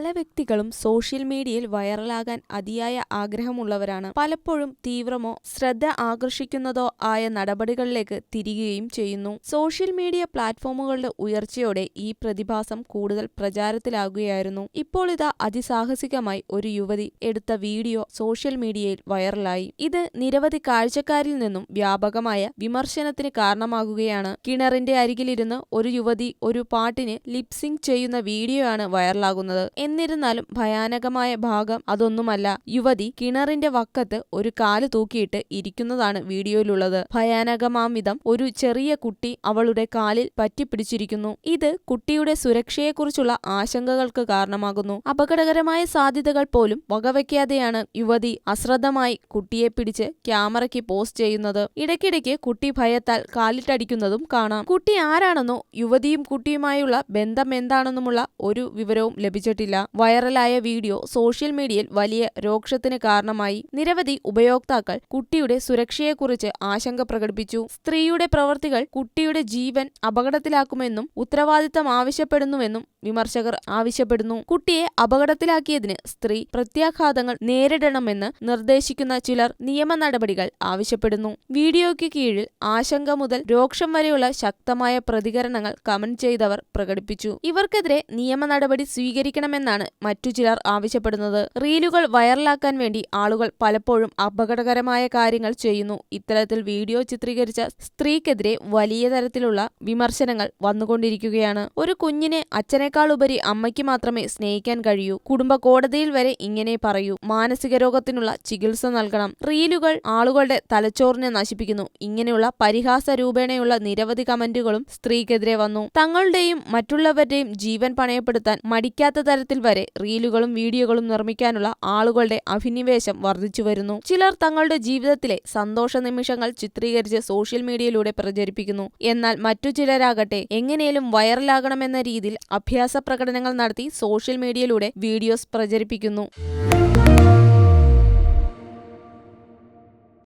പല വ്യക്തികളും സോഷ്യൽ മീഡിയയിൽ വൈറലാകാൻ അതിയായ ആഗ്രഹമുള്ളവരാണ്. പലപ്പോഴും തീവ്രമോ ശ്രദ്ധ ആകർഷിക്കുന്നതോ ആയ നടപടികളിലേക്ക് തിരികുകയും ചെയ്യുന്നു. സോഷ്യൽ മീഡിയ പ്ലാറ്റ്ഫോമുകളുടെ ഉയർച്ചയോടെ ഈ പ്രതിഭാസം കൂടുതൽ പ്രചാരത്തിലാകുകയായിരുന്നു. ഇപ്പോൾ ഇതാ അതിസാഹസികമായി ഒരു യുവതി എടുത്ത വീഡിയോ സോഷ്യൽ മീഡിയയിൽ വൈറലായി. ഇത് നിരവധി കാഴ്ചക്കാരിൽ നിന്നും വ്യാപകമായ വിമർശനത്തിന് കാരണമാകുകയാണ്. കിണറിന്റെ അരികിലിരുന്ന് ഒരു യുവതി ഒരു പാട്ടിന് ലിപ്സിംഗ് ചെയ്യുന്ന വീഡിയോയാണ് വൈറലാകുന്നത്. എന്നിരുന്നാലും ഭയാനകമായ ഭാഗം അതൊന്നുമല്ല. യുവതി കിണറിന്റെ വക്കത്ത് ഒരു കാൽ തൂക്കിയിട്ട് ഇരിക്കുന്നതാണ് വീഡിയോയിലുള്ളത്. ഭയാനകമാംവിധം ഒരു ചെറിയ കുട്ടി അവളുടെ കാലിൽ പറ്റിപ്പിടിച്ചിരിക്കുന്നു. ഇത് കുട്ടിയുടെ സുരക്ഷയെക്കുറിച്ചുള്ള ആശങ്കകൾക്ക് കാരണമാകുന്നു. അപകടകരമായ സാധ്യതകൾ പോലും വകവയ്ക്കാതെയാണ് യുവതി അശ്രദ്ധമായി കുട്ടിയെ പിടിച്ച് ക്യാമറയ്ക്ക് പോസ്റ്റ് ചെയ്യുന്നത്. ഇടയ്ക്കിടയ്ക്ക് കുട്ടി ഭയത്താൽ കാലിട്ടടിക്കുന്നതും കാണാം. കുട്ടി ആരാണെന്നോ യുവതിയും കുട്ടിയുമായുള്ള ബന്ധം എന്താണെന്നുമുള്ള ഒരു വിവരവും ലഭിച്ചിട്ടില്ല. വൈറലായ വീഡിയോ സോഷ്യൽ മീഡിയയിൽ വലിയ രോക്ഷത്തിന് കാരണമായി. നിരവധി ഉപയോക്താക്കൾ കുട്ടിയുടെ സുരക്ഷയെക്കുറിച്ച് ആശങ്ക പ്രകടിപ്പിച്ചു. സ്ത്രീയുടെ പ്രവൃത്തികൾ കുട്ടിയുടെ ജീവൻ അപകടത്തിലാക്കുമെന്നും ഉത്തരവാദിത്തം ആവശ്യപ്പെടുന്നുവെന്നും വിമർശകർ ആവശ്യപ്പെടുന്നു. കുട്ടിയെ അപകടത്തിലാക്കിയതിന് സ്ത്രീ പ്രത്യാഘാതങ്ങൾ നേരിടണമെന്ന് നിർദ്ദേശിക്കുന്ന ചിലർ നിയമ നടപടികൾ ആവശ്യപ്പെടുന്നു. വീഡിയോയ്ക്ക് കീഴിൽ ആശങ്ക മുതൽ രോക്ഷം വരെയുള്ള ശക്തമായ പ്രതികരണങ്ങൾ കമന്റ് ചെയ്തവർ പ്രകടിപ്പിച്ചു. ഇവർക്കെതിരെ നിയമ നടപടി സ്വീകരിക്കണമെന്നാണ് മറ്റു ചിലർ ആവശ്യപ്പെടുന്നത്. റീലുകൾ വൈറലാക്കാൻ വേണ്ടി ആളുകൾ പലപ്പോഴും അപകടകരമായ കാര്യങ്ങൾ ചെയ്യുന്നു. ഇത്തരത്തിൽ വീഡിയോ ചിത്രീകരിച്ച സ്ത്രീക്കെതിരെ വലിയ തരത്തിലുള്ള വിമർശനങ്ങൾ വന്നുകൊണ്ടിരിക്കുകയാണ്. ഒരു കുഞ്ഞിനെ അച്ഛനേക്കാൾ ഉപരി അമ്മയ്ക്ക് മാത്രമേ സ്നേഹിക്കാൻ കഴിയൂ. കുടുംബ കോടതിയിൽ വരെ ഇങ്ങനെ പറയൂ. മാനസിക രോഗത്തിനുള്ള ചികിത്സ നൽകണം. റീലുകൾ ആളുകളുടെ തലച്ചോറിനെ നശിപ്പിക്കുന്നു. ഇങ്ങനെയുള്ള പരിഹാസ രൂപേണയുള്ള നിരവധി കമന്റുകളും സ്ത്രീക്കെതിരെ വന്നു. തങ്ങളുടെയും മറ്റുള്ളവരുടെയും ജീവൻ പണയപ്പെടുത്താൻ മടിക്കാത്ത തരത്തിൽ വരെ റീലുകളും വീഡിയോകളും നിർമ്മിക്കാനുള്ള ആളുകളുടെ അഭിനിവേശം വർദ്ധിച്ചു വരുന്നു. ചിലർ തങ്ങളുടെ ജീവിതത്തിലെ സന്തോഷ നിമിഷങ്ങൾ ചിത്രീകരിച്ച് സോഷ്യൽ മീഡിയയിലൂടെ പ്രചരിപ്പിക്കുന്നു. എന്നാൽ മറ്റു ചിലരാകട്ടെ എങ്ങനെയും വൈറലാകണമെന്ന രീതിയിൽ അഭ്യാസ പ്രകടനങ്ങൾ നടത്തി സോഷ്യൽ മീഡിയയിലൂടെ വീഡിയോസ് പ്രചരിപ്പിക്കുന്നു.